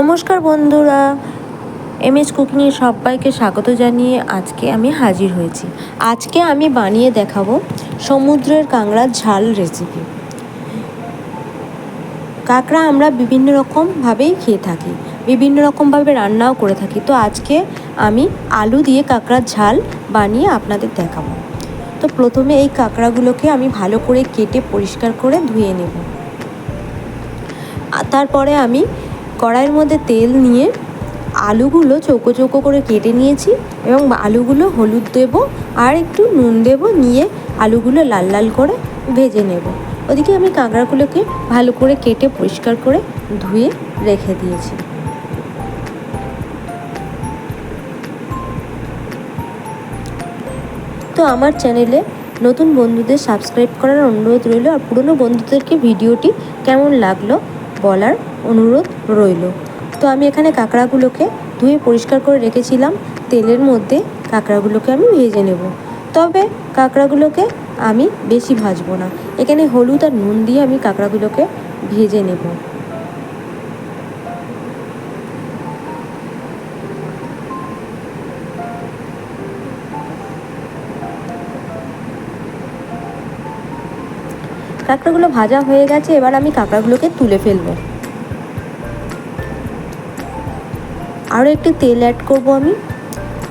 নমস্কার বন্ধুরা M S কুকিংয়ে সবাইকে স্বাগত জানিয়ে আজকে আমি হাজির হয়েছি। আজকে আমি বানিয়ে দেখাবো সমুদ্রের কাঁকড়ার ঝাল রেসিপি কাঁকড়া আমরা বিভিন্ন রকমভাবেই খেয়ে থাকি, বিভিন্ন রকমভাবে রান্নাও করে থাকি। তো আজকে আমি আলু দিয়ে কাঁকড়ার ঝাল বানিয়ে আপনাদের দেখাবো। তো প্রথমে এই কাঁকড়াগুলোকে আমি ভালো করে কেটে পরিষ্কার করে ধুয়ে নেব। তারপরে আমি কড়াইয়ের মধ্যে তেল নিয়ে আলুগুলো চৌকো চৌকো করে কেটে নিয়েছি এবং আলুগুলো হলুদ দেব আর একটু নুন দেব নিয়ে আলুগুলো লাল লাল করে ভেজে নেব। ওদিকে আমি কাঁকড়াগুলোকে ভালো করে কেটে পরিষ্কার করে ধুয়ে রেখে দিয়েছি। তো আমার চ্যানেলে নতুন বন্ধুদের সাবস্ক্রাইব করার অনুরোধ রইল আর পুরনো বন্ধুদেরকে ভিডিওটি কেমন লাগল বলার অনুরোধ রইল। তো আমি এখানে কাঁকড়াগুলোকে ধুয়ে পরিষ্কার করে রেখেছিলাম। তেলের মধ্যে কাঁকড়াগুলোকে আমি ভেজে নেব। তবে কাঁকড়াগুলোকে আমি বেশি ভাজবো না। এখানে হলুদ আর নুন দিয়ে আমি কাঁকড়াগুলোকে ভেজে নেব। কাঁকড়াগুলো ভাজা হয়ে গেছে, এবার আমি কাঁকড়াগুলোকে তুলে ফেলব। আরও একটু তেল অ্যাড করব আমি।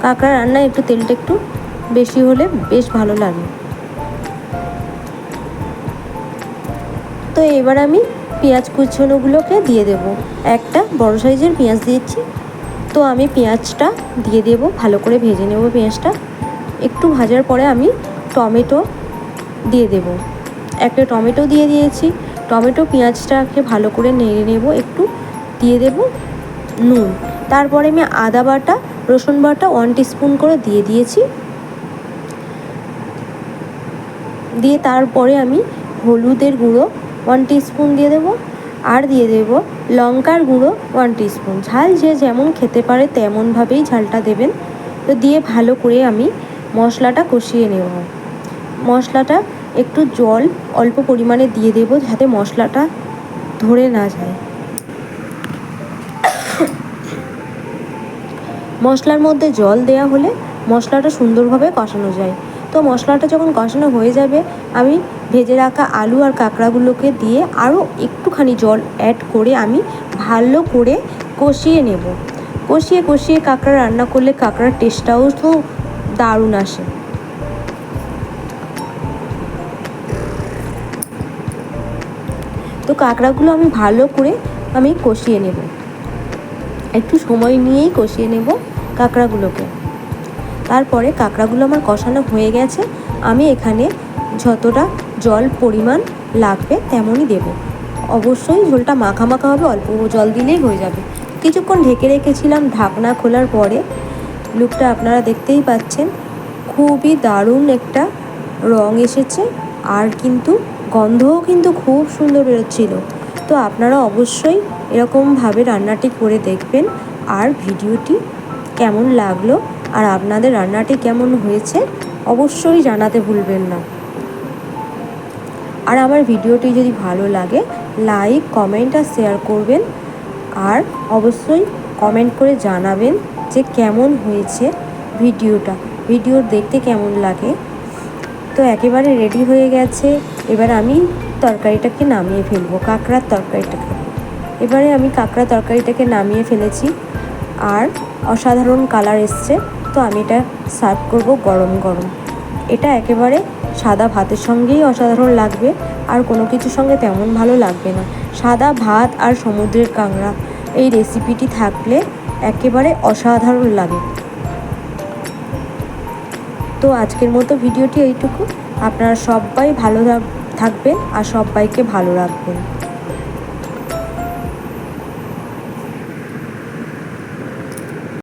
কাঁকড়া রান্নায় একটু তেলটা একটু বেশি হলে বেশ ভালো লাগে। তো এবার আমি পেঁয়াজ কুচনোগুলোকে দিয়ে দেব। একটা বড় সাইজের পেঁয়াজ দিয়েছি। তো আমি পেঁয়াজটা দিয়ে দেব, ভালো করে ভেজে নেব পেঁয়াজটা। একটু ভাজার পরে আমি টমেটো দিয়ে দেব। একটা টমেটো দিয়ে দিয়েছি। টমেটো, পেঁয়াজটাকে ভালো করে নেড়ে নেব, একটু দিয়ে দেব নুন। তারপরে আমি আদা বাটা, রসুন বাটা ওয়ান স্পুন করে দিয়ে দিয়েছি। দিয়ে তারপরে আমি হলুদের গুঁড়ো ওয়ান স্পুন দিয়ে দেবো আর দিয়ে দেব লঙ্কার গুঁড়ো ওয়ান স্পুন ঝাল যে যেমন খেতে পারে তেমনভাবেই ঝালটা দেবেন। তো দিয়ে ভালো করে আমি মশলাটা কষিয়ে নেব। মশলাটা একটু জল অল্প পরিমাণে দিয়ে দেব যাতে মশলাটা ধরে না যায়। মশলার মধ্যে জল দেওয়া হলে মশলাটা সুন্দরভাবে কষানো যায়। তো মশলাটা যখন কষানো হয়ে যাবে, আমি ভেজে রাখা আলু আর কাঁকড়াগুলোকে দিয়ে আরও একটুখানি জল অ্যাড করে আমি ভালো করে কষিয়ে নেব। কষিয়ে কষিয়ে কাঁকড়া রান্না করলে কাঁকড়ার টেস্টটাও তো দারুণ আসে। তো কাঁকড়াগুলো আমি ভালো করে আমি কষিয়ে নেব। একটু সময় নিয়েই কষিয়ে নেব কাঁকড়াগুলোকে। তারপরে কাঁকড়াগুলো আমার কষানো হয়ে গেছে, আমি এখানে যতটা জল পরিমাণ লাগবে তেমনই দেব। অবশ্যই ঝোলটা মাখা মাখা হবে, অল্প জল দিলেই হয়ে যাবে। কিছুক্ষণ ঢেকে রেখেছিলাম ঢাকনা খোলার পরে। লুকটা আপনারা দেখতেই পাচ্ছেন, খুবই দারুণ একটা রং এসেছে। আর কিন্তু গন্ধও কিন্তু খুব সুন্দর বেরোচ্ছিল। তো আপনারা অবশ্যই এরকমভাবে রান্নাটি করে দেখবেন আর ভিডিওটি কেমন লাগল আর আপনাদের রান্নাটি কেমন হয়েছে অবশ্যই জানাতে ভুলবেন না। আর আমার ভিডিওটি যদি ভালো লাগে, লাইক, কমেন্ট আর শেয়ার করবেন। আর অবশ্যই কমেন্ট করে জানাবেন যে কেমন হয়েছে ভিডিওটা। ভিডিও দেখতে কেমন লাগে? তো একেবারে রেডি হয়ে গেছে। এবার আমি তরকারিটাকে নামিয়ে ফেলব, কাঁকড়ার তরকারিটাকে। এবারে আমি কাঁকড়া তরকারিটাকে নামিয়ে ফেলেছি। আর অসাধারণ কালার এসছে, তো আমি এটা সার্ভ করব গরম গরম। এটা একেবারে সাদা ভাতের সঙ্গেই অসাধারণ লাগবে, আর কোনো কিছুর সঙ্গে তেমন ভালো লাগবে না। সাদা ভাত আর সমুদ্রের কাঁকড়া, এই রেসিপিটি থাকলে একেবারে অসাধারণ লাগে। তো আজকের মতো ভিডিওটি এইটুকু। আপনারা সবাই ভালো থাকবেন আর সবাইকে ভালো রাখবেন।